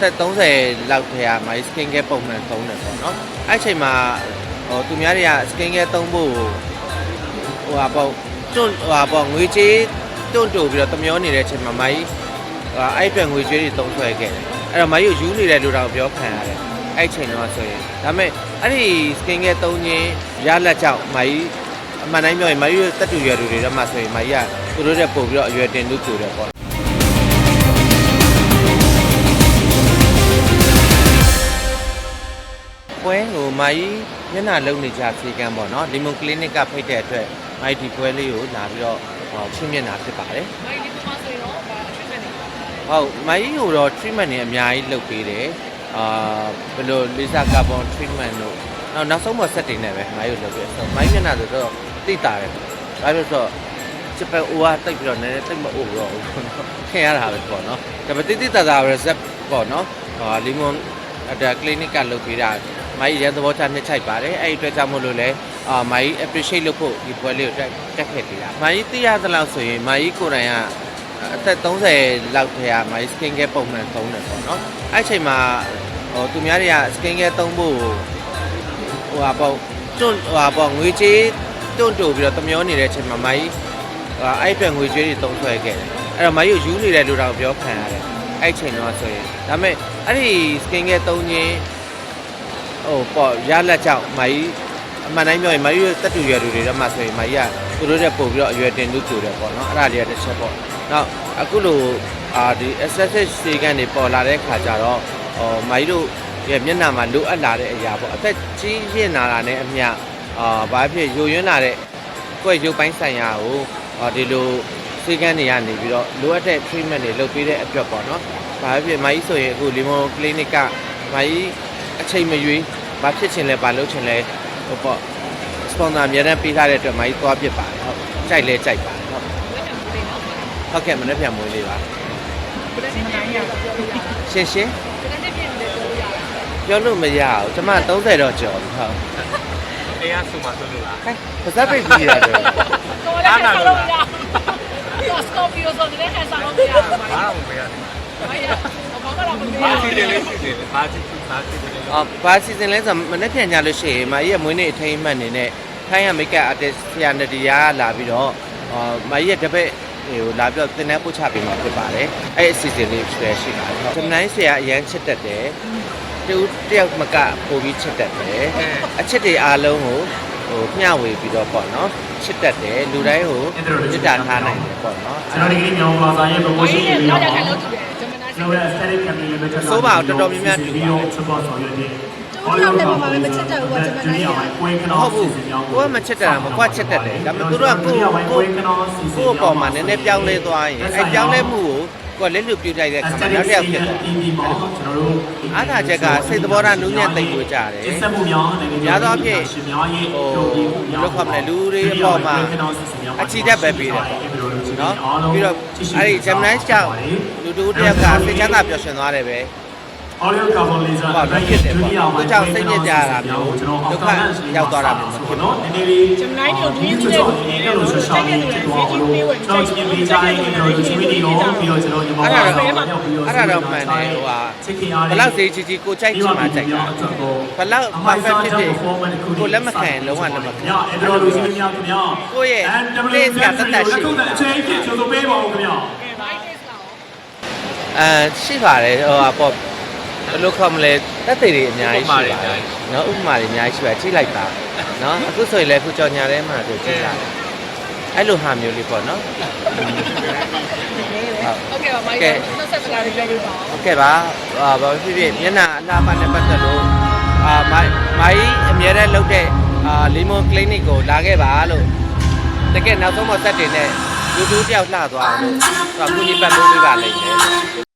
သက်30လောက်ထဲကမိုင်း skin care ပုံမှန်သုံးတယ်ပေါ့နော်အဲ့ချိန်မှာဟိုသူများတွေက skin care သုံးဖို့ဟိုဟာပေါ့တွန့်ဟိုဟာပေါ့ငွေကြေးတွန့်တူပြီးတော့တမျောနေတဲ့အချိန်မှာမိုင်းအဲ့အတွက်ငွေကြေးတွေသုံးဆွဲခဲ့တယ်အဲ့တော့မိုင်းကိုယူနေတယ်လို့တော့ပြောခံရတယ်အဲ့ချိန်တော့ဆိုရင်ဒါပေမဲ့အဲ့ဒီ skin care သုံးခြင်းရလက်ကြောင့်မိုင်းအမှန်တိုင်းပြောရင်မိုင်းရဲ့တက်တူရွယ်တူတွေတော့မှဆိုရင်မိုင်းကသူတို့တဲ့ပို့ပြီးတော့အရွယ်တင်လူတူတယ်ပေါ့ ပွဲကိုမာကြီးမျက်နှာလုံးနေကြဖြေကန်းပေါ့နော်လီမွန်ကလင်းနစ်ကဖိတ်တဲ့အတွက်မိုက်ဒီပွဲလေးကိုလာပြီးတော့ဟောချင်းမျက်နှာဖြစ်ပါတယ်မိုင်းဒီမှာဆိုရင်တော့ဒါ treatment တွေဟုတ်မိုက်ကိုတော့ treatment တွေအများကြီးလုပ်ပေးတယ်အာဘယ်လို laser carbon treatment တို့နောက်နောက်ဆုံးမှ set တင်နေပဲမိုက်ကိုလုပ်ပေးဆိုမိုက်မျက်နှာဆိုတော့တိတ်တာတယ်ဘာလို့လဲဆိုတော့ချစ်ပဲအိုးကတိတ်ပြီးတော့နည်းနည်းတိတ်မအိုးတော့ဘူးခင်ရတာပဲပေါ့နော်ဒါပေမဲ့တိတ်တိတ်တာတာ reset ပေါ့နော်ဟာလီမွန်ဒါ clinic ကလုပ်ပေးတာ မိုင်းရန်သဘောချနှစ်ချိုက်ပါတယ်အဲ့ဒီအတွက်ကြောင့်မို့လို့လဲအာမိုင်း appreciate လုပ်ဖို့ဒီပွဲလေးကိုတက်တက်ခဲ့ပေးတာမိုင်းသိရသလောက်ဆိုရင်မိုင်းကိုယ်တိုင်ကအသက်30လောက်ထဲကမိုင်း skin care ပုံမှန်သုံးတယ်ပေါ့နော်အဲ့ချိန်မှာဟိုသူများတွေက skin care သုံးဖို့ဟိုဟာပေါ့တွန့်ဟိုဟာပေါ့ငွေကြေးတွန့်တူပြီးတော့တမျောနေတဲ့အချိန်မှာမိုင်းအဲ့အတွက်ငွေကြေးတွေသုံးဆွဲခဲ့တယ်အဲ့တော့မိုင်းကိုယူနေတယ်လို့တော့ပြောခံရတယ်အဲ့ချိန်တော့ဆိုရင်ဒါပေမဲ့အဲ့ဒီ skin care သုံးခြင်း ဟိုပေါ့ရလက်ကြောင့်မိုင်းအမှန်တိုင်းပြောရင်မိုင်းရဲ့တက်တူရွယ်တူတွေတော့မှဆိုရင်မိုင်းကသူတို့တဲ့ပို့ပြီးတော့အရွယ်တင်လူတူတယ်ပေါ့နော်အဲ့ဒါလေးကတစ်ချက်ပေါ့နောက်အခုလိုအာဒီ accessory စီကန်တွေပေါ်လာတဲ့ခါကျတော့ဟိုမိုင်းတို့ရဲ့မျက်နှာမှာလိုအပ်လာတဲ့အရာပေါ့အသက်ကြီးရင်လာတာနဲ့အမျှအာဘာဖြစ်ယိုယွင်းလာတဲ့ကိုယ့်ရုပ်ပိုင်းဆိုင်ရာကိုအာဒီလိုစီကန်တွေကနေပြီးတော့လိုအပ်တဲ့ treatment တွေလုပ်ပေးတဲ့အတွက်ပေါ့နော်ဘာဖြစ်မိုင်းဆိုရင်အခု Lemon Clinic ကမိုင်း အချိန်မရွေးဘာဖြစ်ချင်လဲဘာလုပ်ချင်လဲဟိုပေါ့စပွန်ဆာအများနဲ့ပေးထားတဲ့အတွက်မိုင်းသွားဖြစ်ပါတယ်ဟုတ်ကြိုက်လဲကြိုက်ပါတယ်ဟုတ်ဝက်တယ်မိုးလေးနော်ဟုတ်ကဲ့မနေ့ပြန်မွေးလေးပါဘယ်လိုနေနိုင်ရပြောလို့ရတာရှင်းရှင်းဘယ်လိုပြည့်နေလဲပြောလို့ရတာပြောလို့မရဘူးကျမ30တော့ကျော်ပြီဟုတ်အေးအဆူမှာဆိုလို့လားဟဲ့ပါဇက်ပိတ်ပြီးရတယ်ကိုလည်းဆက်လို့ရတော့စကောပီယိုဆိုတဲ့ခါစားလို့ရတာမိုင်းဘာမှမပေးရဘူးမိုင်းရဘာမှတော့မပေးရ ဘာဘူးစီတယ်လေးစီတယ်ဘာစီဘာစီတယ်လေးအော်ဘာစီစဉ်လဲဆိုတော့မနေ့ပြန်ကြလို့ရှိရင်မကြီးရဲ့မွေးနေ့အထိမ်းအမှတ်အနေနဲ့ထိုင်းရမိတ်က artist ဆရာနဒီယာလာပြီးတော့အော်မကြီးရဲ့တပည့်ဟိုလာပြီးတော့သင်တန်းပို့ချပေးမှာဖြစ်ပါတယ်အဲ့အစီအစဉ်လေးဆွဲရှိပါတယ်ဟုတ်ဂျမနိုင်ဆရာအရန်ချစ်တတ်တယ်တူတယောက်မကပို့ပြီးချစ်တတ်တယ်အချစ်တွေအားလုံးကိုဟိုမျှဝေပြီးတော့ပေါ့နော်ချစ်တတ်တယ်လူတိုင်းကိုမေတ္တာထားနိုင်တယ်ပေါ့နော်ကျွန်တော်ဒီကနေ့ညောင်ပါစာရဲ့မို promotion င်းတွေနဲ့ပြီးတော့တော့ရခိုင်လို့တူတယ်ဂျမနာစီ ကျွန်တော်ရဲ့ aesthetic company limited ဆိုပါတော့တော်တော်များများတူပါတယ် support ဆောင်ရွက်တဲ့ကျွန်တော်လည်းဘာမှမချစ်တတ်ဘူးကကျွန်မနိုင်ရပွဲကမနော်ဟုတ်ဘူးကိုကမချစ်တတ်တာမကွာချစ်တတ်တယ်ဒါပေမဲ့သူတို့ကကိုကိုကိုယ့်အပေါ်မှာနည်းနည်းပြောင်းလဲသွားရင်အဲပြောင်းလဲမှုကိုကိုကလက်လူပြူလိုက်တဲ့ခါမှာနောက်တစ်ယောက်ဖြစ်သွား TV မှာကျွန်တော်တို့အားသာချက်ကစိတ်သဘောထားနူးညံ့သိပ်ကိုကြတယ်ကျဆက်မှုများနိုင်ငံများသောအားဖြင့်ရှင်များရဲ့ဟိုလောက်ခမလဲလူတွေအပေါ်မှာအချီတက်ပဲပေးတယ်ပေါ့ နော်ပြီးတော့အဲ့ဒီ Gemini ကြောင့်လူတူတစ်ယောက်ကစိတ်ချမ်းသာပျော်ရွှင်သွားတယ်ပဲ audio carbon laser ဘာဖြစ်တယ်ပေါ့သူကြောင့်စိတ်ညစ်ကြရတာမျိုးဒုက္ခရောက်သွားတာမျိုးဖြစ်နော်ဒီနေ့လေးကျွန်တော်တို့ဒီနေ့လေးကျွန်တော်တို့ဆောင်းနေတယ်တော့ကျွန်တော်ဒီနေ့ကြိုင်းကျွန်တော်ဒီနေ့လေးရောပြီးတော့ကျွန်တော်ဒီမှာအဲ့ဒါတော့အဲ့ဒါတော့မှန်တယ်ဟိုဟာဘလောက်စေးချီချီကိုကြိုက်ချင်မှကြိုက်တာဘလောက် perfect ဖြစ်ဖြစ်ကိုလက်မခံလုံးဝလက်မခံညအဲ့ဒါလိုစီးမများခင်ဗျာကိုရဲ့ place ကတက်တက်ရှိတယ်အချိန်ဖြစ်ကျွန်တော်ပေးပါဦးခင်ဗျာအဲရှိပါတယ်ဟိုဟာပေါ့ ဘယ်လိုခေါ်မလဲတက်သေးတွေအများကြီးရှိပါတယ်နော်ဥပမာတွေအများကြီးရှိပါတယ်ကြည့်လိုက်ပါနော်အခုဆိုရင်လည်းအခုကြော်ညာထဲမှာဆိုကြည့်တာအဲ့လိုဟာမျိုးလေးပေါ့နော်ဟုတ်ကဲ့ပါမိုက်ကနောက်ဆက်စကားတွေပြောပြပါဦးဟုတ်ကဲ့ပါဟာဘာဖြစ်ဖြစ်မျက်နှာအလားပါနဲ့ပတ်သက်လို့အာမိုက်မိုက်အမြဲတမ်းလုပ်တဲ့အာလီမွန်ကလင်းနစ်ကိုလာခဲ့ပါလို့တကယ်နောက်ဆုံးမဆက်တင်တဲ့ဒူးဒူးတယောက်လှသွားလို့အခုညီပတ်လို့ပြပါလိမ့်မယ်